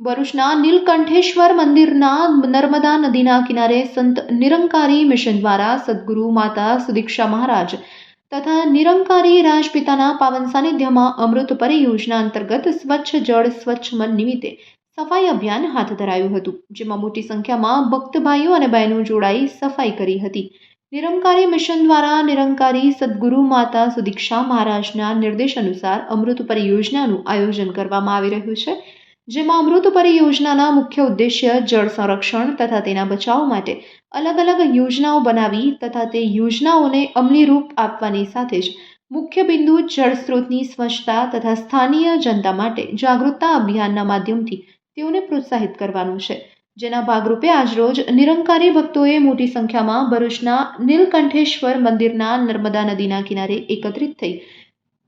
ભરૂચના નીલકંઠેશ્વર મંદિરના નર્મદા નદીના કિનારે સંત નિરંકારી મિશન દ્વારા સદગુરુ માતા સુદીક્ષા મહારાજ તથા નિરંકારી રાજપિતાના પાવન સાનિધ્યમાં અમૃત પરિયોજના અંતર્ગત સ્વચ્છ જળ, સ્વચ્છ મન નિમિત્તે સફાઈ અભિયાન હાથ ધરાયું હતું, જેમાં મોટી સંખ્યામાં ભક્તભાઈઓ અને બહેનો જોડાઈ સફાઈ કરી હતી. નિરંકારી મિશન દ્વારા નિરંકારી સદગુરુ માતા સુદીક્ષા મહારાજના નિર્દેશ અનુસાર અમૃત પરિયોજનાનું આયોજન કરવામાં આવી રહ્યું છે. જેમાં અમૃત પરિયોજનાના મુખ્ય ઉદ્દેશ્ય જળ સંરક્ષણ તથા તેના બચાવ માટે અલગ અલગ યોજનાઓ બનાવી તથા તે યોજનાઓને અમલી રૂપ આપવાની સાથે જ મુખ્ય બિંદુ જળ સ્ત્રોતની સ્વચ્છતા તથા સ્થાનીય જનતા માટે જાગૃતતા અભિયાનના માધ્યમથી તેઓને પ્રોત્સાહિત કરવાનું છે. જેના ભાગરૂપે આજરોજ નિરંકારી ભક્તોએ મોટી સંખ્યામાં ભરૂચના નીલકંઠેશ્વર મંદિરના નર્મદા નદીના કિનારે એકત્રિત થઈ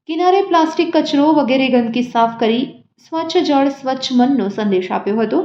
કિનારે પ્લાસ્ટિક કચરો વગેરે ગંદકી સાફ કરી સ્વચ્છ જળ, સ્વચ્છ મનનો સંદેશ આપ્યો હતો.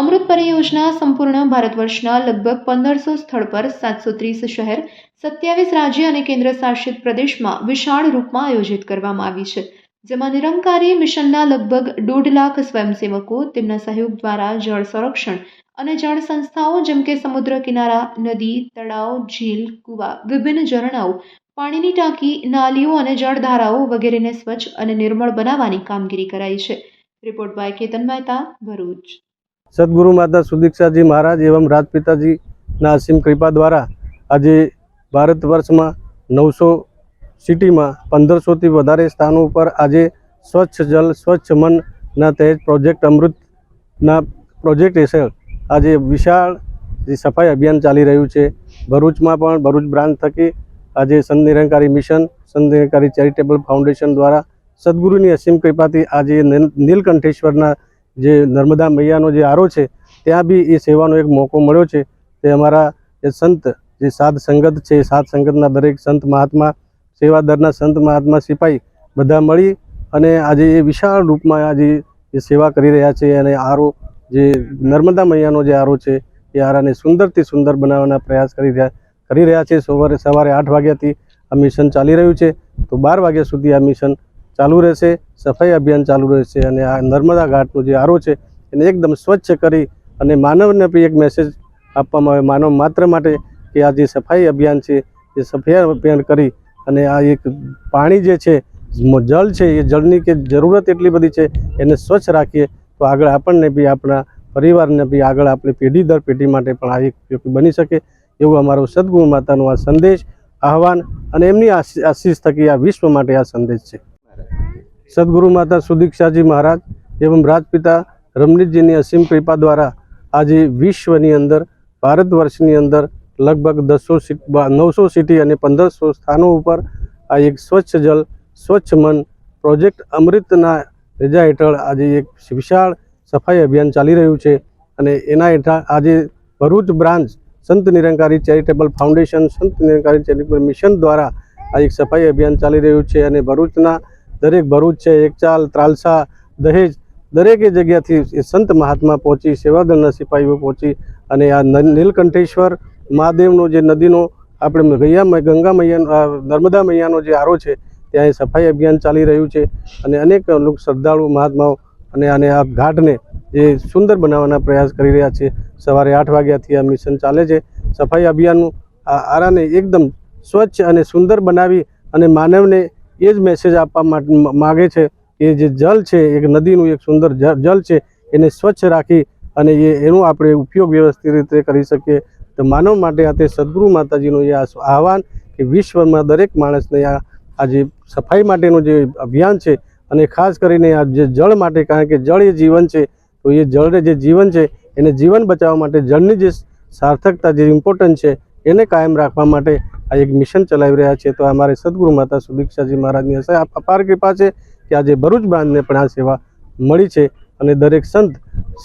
અમૃત પરિયોજના સંપૂર્ણ ભારત વર્ષના લગભગ પંદરસો સ્થળ પર સાતસો ત્રીસ શહેર, સત્યાવીસ રાજ્ય અને કેન્દ્ર શાસિત પ્રદેશમાં વિશાળ રૂપમાં આયોજિત કરવામાં આવી છે. જેમાં નિરંકારી મિશનના લગભગ દોઢ લાખ સ્વયંસેવકો, તેમના સહયોગ દ્વારા જળ સંરક્ષણ અને જળ સંસ્થાઓ જેમ કે સમુદ્ર કિનારા, નદી, તળાવ, ઝીલ, કૂવા, વિભિન્ન ઝરણાઓ, પાણીની ટાંકી, નાલીઓ અને જળધારાઓ વગેરેને સ્વચ્છ અને નિર્મળ બનાવવાની કામગીરી કરાઈ છે. રિપોર્ટ બાય કેતન મહેતા ભરૂચ સદગુરુ માતા સુદીક્ષાજી મહારાજ એવમ રાજપિતાજીના અસીમ કૃપા દ્વારા આજે ભારત વર્ષમાં નવસો સિટીમાં પંદરસોથી વધારે સ્થાનો ઉપર આજે સ્વચ્છ જલ, સ્વચ્છ મનના તહેજ પ્રોજેક્ટ અમૃતના પ્રોજેક્ટ હેઠળ આજે વિશાળ સફાઈ અભિયાન ચાલી રહ્યું છે. ભરૂચમાં પણ ભરૂચ બ્રાન્ચ થકી આજે સંત નિરંકારી મિશન, સંત નિરંકારી ચેરિટેબલ ફાઉન્ડેશન દ્વારા સદગુરુની અસીમ કૃપાથી આજે નીલ- નીલકંઠેશ્વરના જે નર્મદા મૈયાનો જે આરો છે, ત્યાં બી એ સેવાનો એક મોકો મળ્યો છે. તે અમારા જે સંત, જે સાત સંગત છે સાધ સંગતના દરેક સંત મહાત્મા, સેવાદરના સંત મહાત્મા, સિપાઈ બધા મળી અને આજે એ વિશાળ રૂપમાં આજે એ સેવા કરી રહ્યા છે અને આરો જે નર્મદા મૈયાનો જે આરો છે, એ આરાને સુંદરથી સુંદર બનાવવાના પ્રયાસ કરી રહ્યા કરી રહ્યા છે. સવારે સવારે આઠ વાગ્યાથી આ મિશન ચાલી રહ્યું છે. તો બાર વાગ્યા સુધી આ મિશન ચાલુ રહેશે, સફાઈ અભિયાન ચાલુ રહેશે અને આ નર્મદા ઘાટનો જે આરો છે એને એકદમ સ્વચ્છ કરી અને માનવને બી એક મેસેજ આપવામાં આવે, માનવ માત્ર માટે કે આ જે સફાઈ અભિયાન છે, એ સફાઈ અભિયાન કરી અને આ એક પાણી જે છે જળ છે, એ જળની કે જરૂરત એટલી બધી છે, એને સ્વચ્છ રાખીએ, તો આગળ આપણને બી આપણા પરિવારને બી આગળ આપણી પેઢી દર પેઢી માટે પણ આ એક બની શકે એવું અમારો સદગુરુ માતાનો આ સંદેશ, આહવાન અને એમની આશી- આશીષ થકી આ વિશ્વ માટે આ સંદેશ છે. સદગુરુ માતા સુદીક્ષાજી મહારાજ એવં રાજપિતા રમણીતજીની અસીમ કૃપા દ્વારા આજે વિશ્વની અંદર, ભારત વર્ષની અંદર લગભગ દસો નવસો સિટી અને પંદરસો સ્થાનો ઉપર આ એક સ્વચ્છ જલ, સ્વચ્છ મન પ્રોજેક્ટ અમૃતના રજા હેઠળ આજે એક વિશાળ સફાઈ અભિયાન ચાલી રહ્યું છે અને એના હેઠળ આજે ભરૂચ બ્રાન્ચ સંત નિરંકારી ચેરિટેબલ ફાઉન્ડેશન, સંત નિરંકારી ચેરિટેબલ મિશન દ્વારા આ એક સફાઈ અભિયાન ચાલી રહ્યું છે અને ભરૂચના દરેક ભરૂચ છે, એકચાલ, ત્રાલસા, દહેજ, દરેકે જગ્યાથી એ સંત મહાત્મા પહોંચી, સેવાદળના સિપાહીઓ પહોંચી અને આ નીલકંઠેશ્વર મહાદેવનો જે નદીનો આપણે ગૈયા ગંગા મૈયા નર્મદા મૈયાનો જે આરો છે, ત્યાં એ સફાઈ અભિયાન ચાલી રહ્યું છે અને અનેક લોક શ્રદ્ધાળુ મહાત્માઓ અને આને આ ઘાટને જે સુંદર બનાવવાના પ્રયાસ કરી રહ્યા છે. સવારે આઠ વાગ્યાથી આ મિશન ચાલે છે. સફાઈ અભિયાનનું આ આરાને એકદમ સ્વચ્છ અને સુંદર બનાવી અને માનવને એ જ મેસેજ આપવા માગે છે કે જે જલ છે, એક નદીનું એક સુંદર જલ છે, એને સ્વચ્છ રાખી અને એ, એનો આપણે ઉપયોગ વ્યવસ્થિત રીતે કરી શકીએ. તો માનવ માટે આ તે સદગુરુ માતાજીનું એ આહવાન કે વિશ્વમાં દરેક માણસને આ આ જે સફાઈ માટેનું જે અભિયાન છે અને ખાસ કરીને આ જે જળ માટે, કારણ કે જળ એ જીવન છે, તો એ જળને જે જીવન છે, એને જીવન બચાવવા માટે જળની જે સાર્થકતા, જે ઇમ્પોર્ટન્ટ છે, એને કાયમ રાખવા માટે આ એક મિશન ચલાવી રહ્યા છે, તો અમારે સદગુરુ માતા સુદીક્ષાજી મહારાજની અપાર કૃપા છે કે આજે ભરૂચ બાંધને પણ આ સેવા મળી છે અને દરેક સંત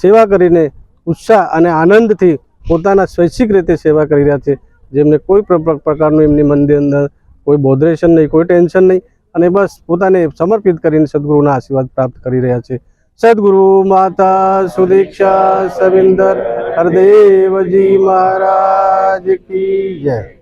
સેવા કરીને ઉત્સાહ અને આનંદથી પોતાના સ્વૈચ્છિક રીતે સેવા કરી રહ્યા છે. જેમને કોઈ પ્ર- પ્ર- પ્રકારનું એમની મંદિર અંદર કોઈ બોધરેશન નહીં, કોઈ ટેન્શન નહીં અને બસ પોતાને સમર્પિત કરીને સદગુરુના આશીર્વાદ પ્રાપ્ત કરી રહ્યા છે. સદગુરુ માતા સુદીક્ષા સવિંદર હરદેવજી મહારાજ કી જય.